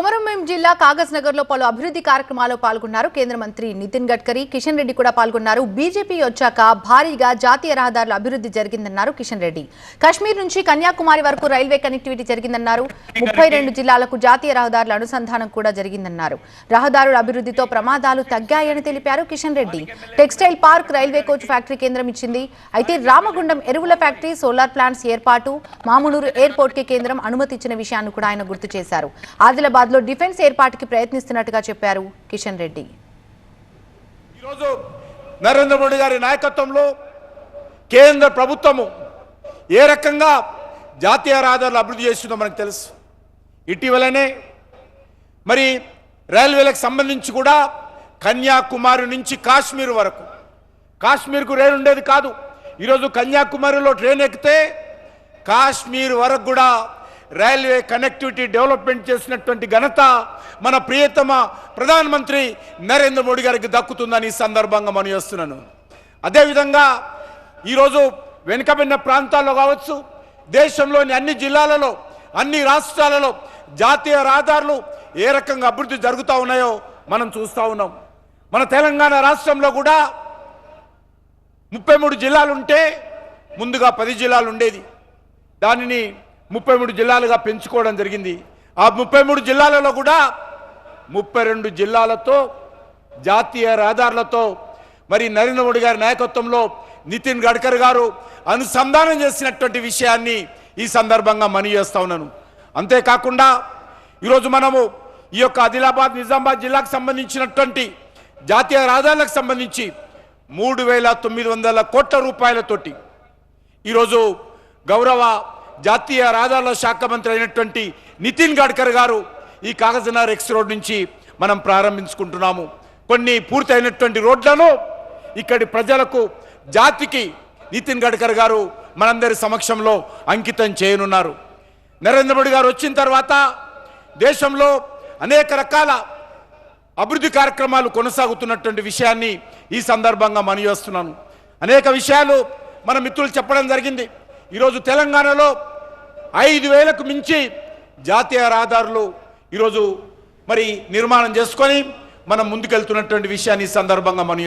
కొమరంభీం జిల్లా కాగజ్ నగర్లో పలు అభివృద్ధి కార్యక్రమాల్లో పాల్గొన్నారు కేంద్ర మంత్రి నితిన్ గడ్కరీ కిషన్ రెడ్డి కూడా పాల్గొన్నారు. బీజేపీ వచ్చాక భారీగా జాతీయ రహదారుల అభివృద్ధి జరిగిందన్నారు కిషన్ రెడ్డి. కశ్మీర్ నుంచి కన్యాకుమారి వరకు రైల్వే కనెక్టివిటీ జరిగిందన్నారు. ముప్పై రెండు జిల్లాలకు జాతీయ రహదారుల అనుసంధానం కూడా జరిగిందన్నారు. రహదారుల అభివృద్ధితో ప్రమాదాలు తగ్గాయని తెలిపారు Kishan Reddy. Textile park railway coach factory కేంద్రం ఇచ్చింది. అయితే రామగుండం ఎరువుల ఫ్యాక్టరీ సోలార్ ప్లాంట్స్ ఏర్పాటు మామూలూరు ఎయిర్పోర్ట్కి కేంద్రం అనుమతి ఇచ్చిన విషయాన్ని కూడా ఆయన గుర్తు చేశారు. ఆదిలాబాద్ లో డిఫెన్స్ ఏర్పాటుకి ప్రయత్నిస్తున్నట్టుగా చెప్పారు కిషన్ రెడ్డి. ఈరోజు నరేంద్ర మోడీ గారి నాయకత్వంలో కేంద్ర ప్రభుత్వము ఏ రకంగా జాతీయ రహదారులు అభివృద్ధి చేస్తుందో మనకు తెలుసు. ఇటీవలనే మరి రైల్వేలకు సంబంధించి కూడా కన్యాకుమారి నుంచి కాశ్మీర్ వరకు. కాశ్మీర్కు రైలు ఉండేది కాదు. ఈరోజు కన్యాకుమారిలో ట్రైన్ ఎక్కితే కాశ్మీర్ వరకు కూడా రైల్వే కనెక్టివిటీ డెవలప్మెంట్ చేసినటువంటి ఘనత మన ప్రియతమ ప్రధానమంత్రి నరేంద్ర మోడీ గారికి దక్కుతుందని ఈ సందర్భంగా మనం చేస్తున్నాను. అదేవిధంగా ఈరోజు వెనుకబడిన ప్రాంతాల్లో కావచ్చు దేశంలోని అన్ని జిల్లాలలో అన్ని రాష్ట్రాలలో జాతీయ రహదారులు ఏ రకంగా అభివృద్ధి జరుగుతూ ఉన్నాయో మనం చూస్తూ ఉన్నాం. మన తెలంగాణ రాష్ట్రంలో కూడా ముప్పై మూడు జిల్లాలుంటే ముందుగా పది జిల్లాలు ఉండేది దానిని ముప్పై మూడు జిల్లాలుగా పెంచుకోవడం జరిగింది. ఆ ముప్పై మూడు జిల్లాలలో కూడా ముప్పై రెండు జిల్లాలతో జాతీయ రహదారులతో మరి నరేంద్ర మోడీ గారి నాయకత్వంలో నితిన్ గడ్కర్ గారు అనుసంధానం చేసినటువంటి విషయాన్ని ఈ సందర్భంగా మనీ చేస్తా ఉన్నాను. అంతేకాకుండా ఈరోజు మనము ఈ యొక్క ఆదిలాబాద్ నిజామాబాద్ జిల్లాకు సంబంధించినటువంటి జాతీయ రహదారులకు సంబంధించి మూడు వేల తొమ్మిది వందల కోట్ల రూపాయలతోటి ఈరోజు గౌరవ జాతీయ రహదారుల శాఖ మంత్రి అయినటువంటి నితిన్ గడ్కర్ గారు ఈ కాగజనగర్ ఎక్స్ రోడ్ నుంచి మనం ప్రారంభించుకుంటున్నాము. కొన్ని పూర్తయినటువంటి రోడ్లను ఇక్కడి ప్రజలకు జాతికి నితిన్ గడ్కర్ గారు మనందరి సమక్షంలో అంకితం చేయనున్నారు. నరేంద్ర మోడీ గారు వచ్చిన తర్వాత దేశంలో అనేక రకాల అభివృద్ధి కార్యక్రమాలు కొనసాగుతున్నటువంటి విషయాన్ని ఈ సందర్భంగా మనవిస్తున్నాను అనేక విషయాలు మన మిత్రులు చెప్పడం జరిగింది. ఈరోజు తెలంగాణలో ఐదు వేలకు మించి జాతీయ రహదారులు ఈరోజు మరి నిర్మాణం చేసుకొని మనం ముందుకెళ్తున్నటువంటి విషయాన్ని ఈ సందర్భంగా మనం